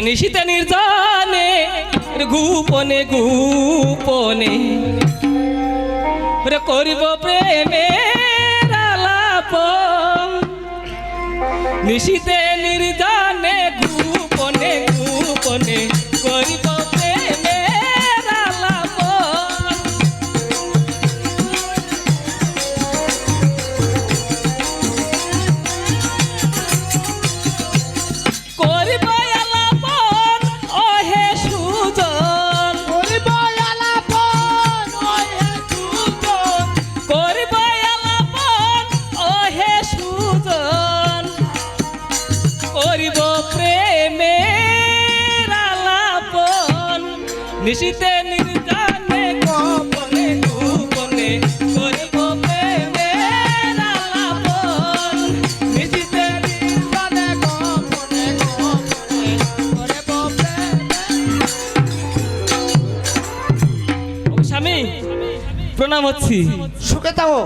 নিশিতে নির্জনে গোপনে গোপনে। রে করিব প্রেমে নিশিতে নির্জনে গোপনে গোপনে। করিব নিশিতে নির্জানে গোপনে গোপনে করিব প্রেমের আলাপন। নিশিতে নির্জানে গোপনে গোপনে করিব প্রেমের। স্বামী, প্রণাম হচ্ছি। সুখে থাকো